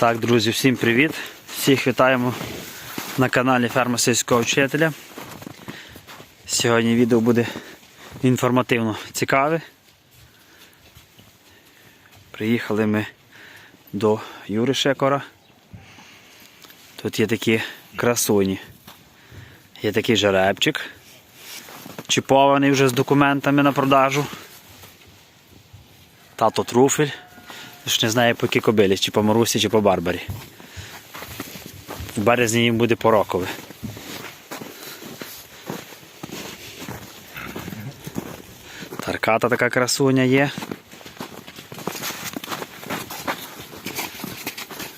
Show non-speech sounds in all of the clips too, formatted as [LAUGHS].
Так, друзі, всім привіт! Всіх вітаємо на каналі Ферма сільського вчителя. Сьогодні відео буде інформативно цікаве. Приїхали ми до Юри Шекора. Тут є такі красуні. Є такий жеребчик, чіпований вже з документами на продажу. Тато труфель. Ж не знаю по якій кобилі, чи по Марусі, чи по Барбарі. В березні їм буде порокове. Тарката така красуня є.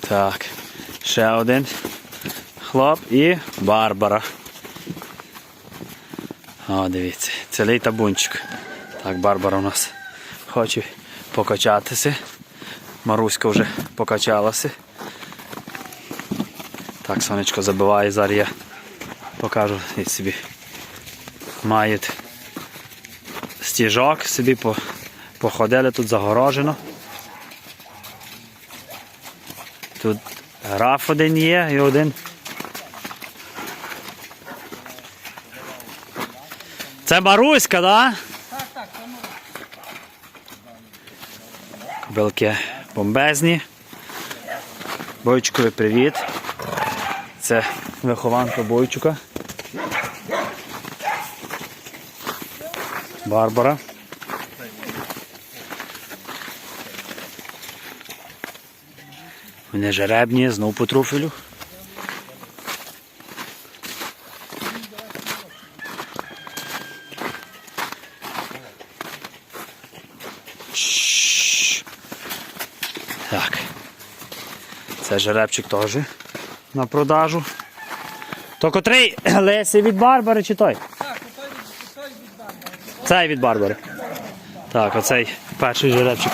Так, ще один хлоп і Барбара. О, дивіться, цілий табунчик. Так, Барбара у нас хоче покачатися. Маруська вже покачалася. Так, сонечко забиває, зараз я покажу і собі. Мають стіжок, собі походили, тут загорожено. Тут граф один є і один. Це Маруська, так? Да? Кобилки бомбезні. Бойчукові привіт. Це вихованка бойчука. Барбара. Вони жеребні, знов по труфелю. Так. Це жеребчик теж на продажу. То котрий [CLEARS THROAT] Лесі від Барбари чи той? Цей від Барбари. Так, оцей перший жеребчик.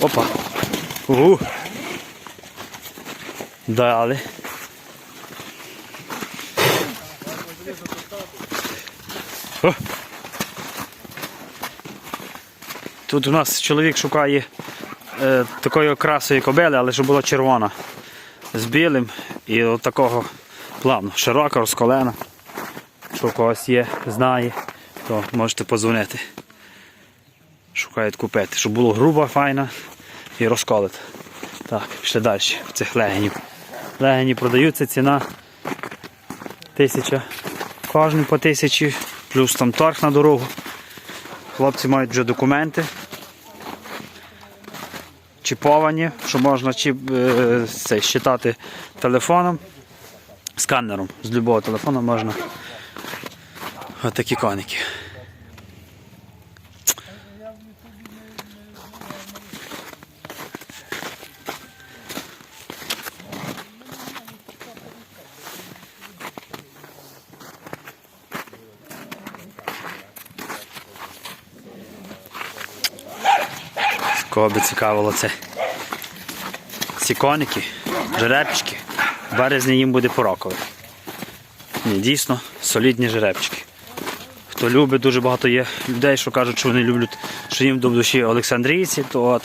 Опа. Угу. Далі. Тут у нас чоловік шукає е, такої окрасої кобили, але щоб була червона. З білим і от такого плану. Широка, розколена. Що у когось є, знає, то можете подзвонити. Шукають купити, щоб було груба, файна і розколита. Так, пішли далі цих легенів. Легені продаються, ціна тисяча. Кожен по тисячі, плюс там торг на дорогу. Хлопці мають вже документи. Чіповані, що можна чіп, е, це, щитати телефоном, сканером. З будь-якого телефону можна. Ось такі коники. Кого би цікавило це. Ці коники, жеребчики. В березні їм буде порокове. Ні, дійсно, солідні жеребчики. Хто любить, дуже багато є людей, що кажуть, що вони люблять, що їм до душі Олександрійці, то от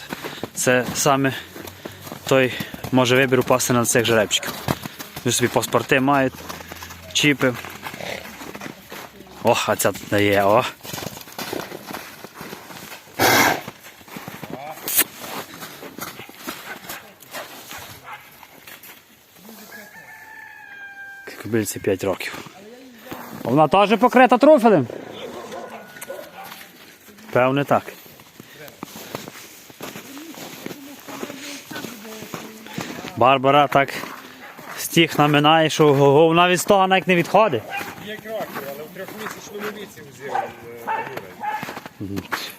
це саме той може вибір упасти на цих жеребчиків. Вони собі паспорти мають, чіпи. О, а ця тут не є, о. Кобильці 5 років. Вона теж покрита трофелем? Певне так. Барбара так стіг наминає, що вона від того навіть не відходить. Є крокер, але в трьохмісячному віці взяв.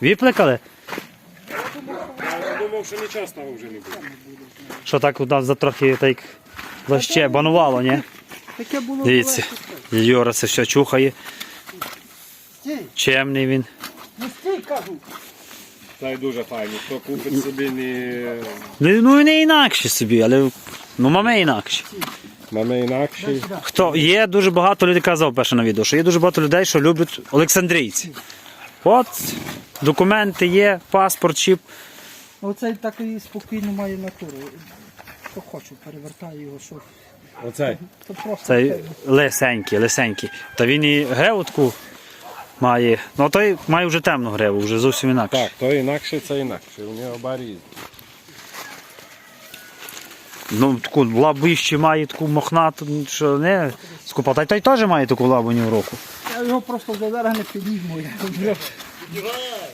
Випликали? Я думав, що нечасного вже не буде. Що так у нас за трохи так ще банувало, ні? Таке було Дивіться, Юра це все чухає. Стій, Чемний він. ну стій, кажу. Та й дуже файно. Хто купить собі не Ну, Ну і не інакше собі, але ну маме інакше. маме інакший. Хто є дуже багато людей казав перше на відео, що є дуже багато людей, що люблять Олександрійці. От документи є, паспорт, чіп. Оцей такий спокійно має натуру. що хочу, перевертаю його, що. Оцей. Цей це, лисенький, лисенький. Та він і гревутку має. Ну той має вже темну греву, вже зовсім інакше. Так, то інакше, це інакше. У нього барі різні. Ну, таку лабу ще має таку мохнату, що не скупа. Та й той теж має таку лабу в руку. Я його просто до зараз не підніму. Я, його брав-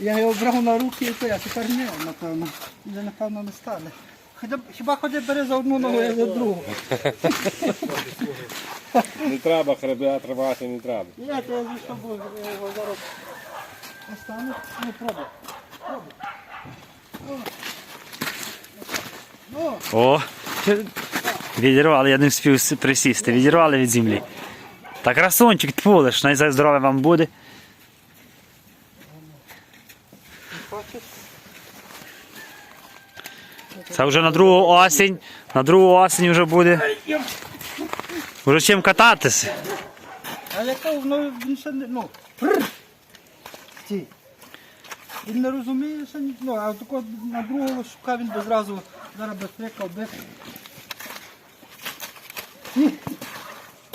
я його брав на руки і то, я тепер не, напевно. Вже напевно не стане. Хіба ходи бери за одну ногу, я за другу. [LAUGHS] Не треба хребет тривати, не треба. Я зі тобою я його зараз не стану. Ну, пробуй. Пробуй. О. О! Відірвали, я не встиг присісти, відірвали від землі. Та красунчик, тпулиш, най здоров'я вам буде. Це вже на другу осінь. На другу осінь вже буде. Вже чим кататися. А яка воно він ще не. Ну. Він не розуміє, що ні. Ну, а тако на другого шука він би зразу зараз би прикав би.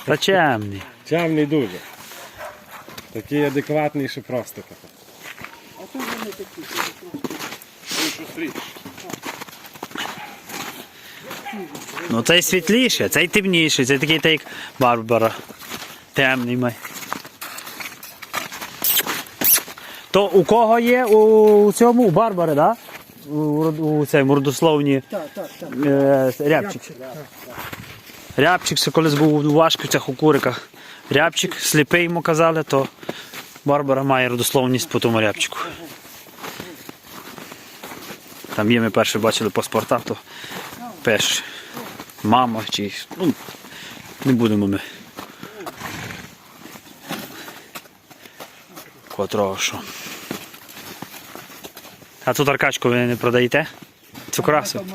Та чемний. Чемний дуже. Такий адекватний, що просто таке. А тут вони такі. Ну цей світліший, цей темніший, цей такий та як Барбара. Темний май. То у кого є у цьому, у Барбари, да? У, у цьому родословні Так, так, так. е, рябчик. Рябчик, ще колись був у Вашківцях, у Куриках. Рябчик, сліпий йому казали, то Барбара має родословність по тому рябчику. Там є, ми перше бачили паспорта, то пише мама чи. Ну, не будемо ми. Котрого що. А тут аркачку ви не продаєте? Цю красу?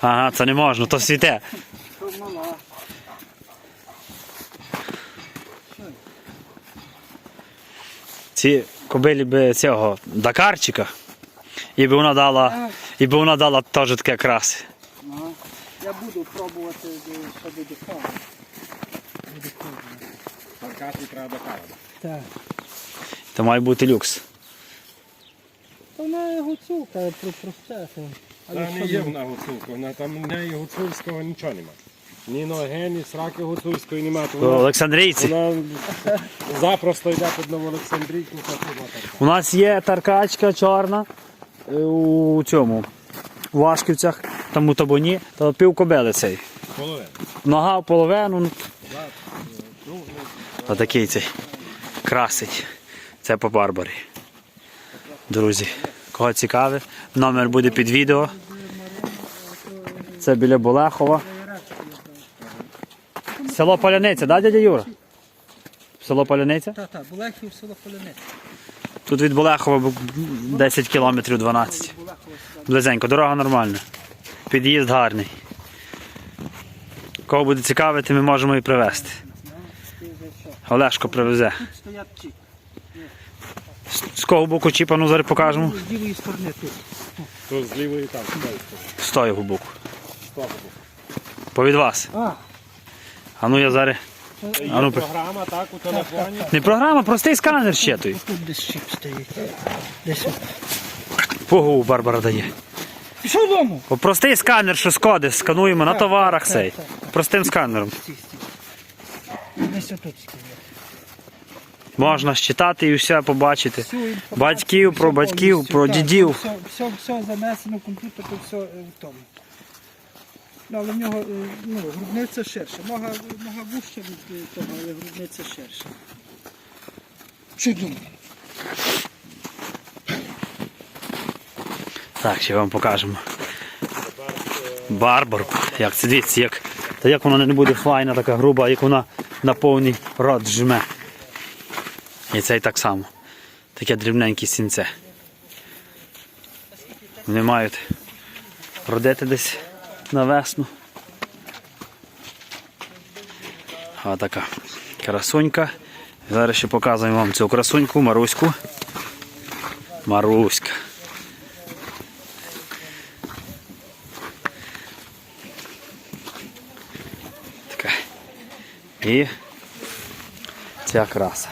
Ага, це не можна, то світе. Ці кобилі би цього Дакарчика, і би вона дала, і би вона дала теж таке краси. Я буду пробувати е, ще до дефа. Аркадій треба до. Так. Це має бути люкс. То вона гуцулка, про просте. то. Та не є вона гуцулка, вона там в неї гуцульського нічого немає. Ні ноги, ні сраки гуцульської немає. то То Вона, Олександрійці. вона запросто йде під і так. У нас є таркачка чорна е, у цьому. У Вашківцях, там у табуні, то пів кобили цей. Половина. Нога в половину. ну, Ну, А такий цей красить. Це по Барбарі. Друзі, кого цікавить, номер буде під відео. Це біля Болехова. Село Поляниця, да, дядя Юра? Село Поляниця? Так, так, Булехів село Полянець. Тут від Болехова 10 кілометрів 12. Близенько, дорога нормальна. Під'їзд гарний. Кого буде цікавити, ми можемо і привезти. Олешко привезе. Стоять. З- кого боку чіпа, ну зараз покажемо. З лівої сторони тут. Тут з лівої там, з тої сторони. З того боку. Повід вас. А, А ну я зараз. Є А ну, програма, так, у телефоні. Не програма, простий сканер ще той. тут десь щіп стоїть. Десь. Погу Барбара дає. Пішов дому. Простий сканер, що скоди, скануємо на товарах цей. Простим сканером. Десь отут. Можна считати і все побачити. Всю інформацію, Батьків, про батьків, повністю, про так, дідів. Все, все, все занесено в комп'ютер, то все е, в тому. Ну, але в нього е, ну, грудниця ширша. Нога, нога вужча від е, того, але грудниця ширша. Чудово. Так, ще вам покажемо. Барбарку. Як це дивіться, як, та як вона не буде файна, така груба, як вона на повний рот жме. І цей так само. Таке дрібненьке сінце. Вони мають родити десь на весну. А така красунька. Зараз ще показуємо вам цю красуньку, Маруську. Маруська. І ця краса.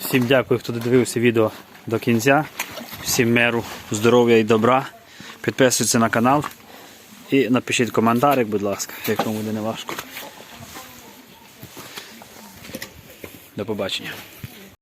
Всім дякую, хто додивився відео до кінця. Всім миру, здоров'я і добра. Підписуйтесь на канал і напишіть коментарик, будь ласка, як буде не важко. До побачення.